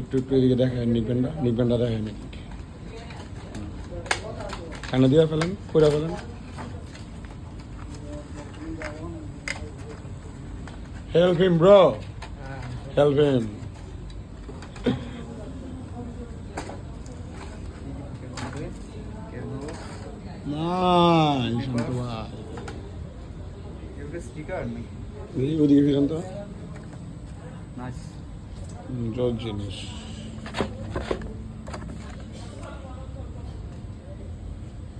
একটু একটু এদিকে দেখায় নিকবেনটা নিকবেনটা দেখায় নি কানে দিয়ে ফেলেন? করে ফেলেন? Help him bro help him নাই শান্ত ভাই। স্টিকার নাকি? দেখি ওদিকে ফিরেন তো। Nice Joe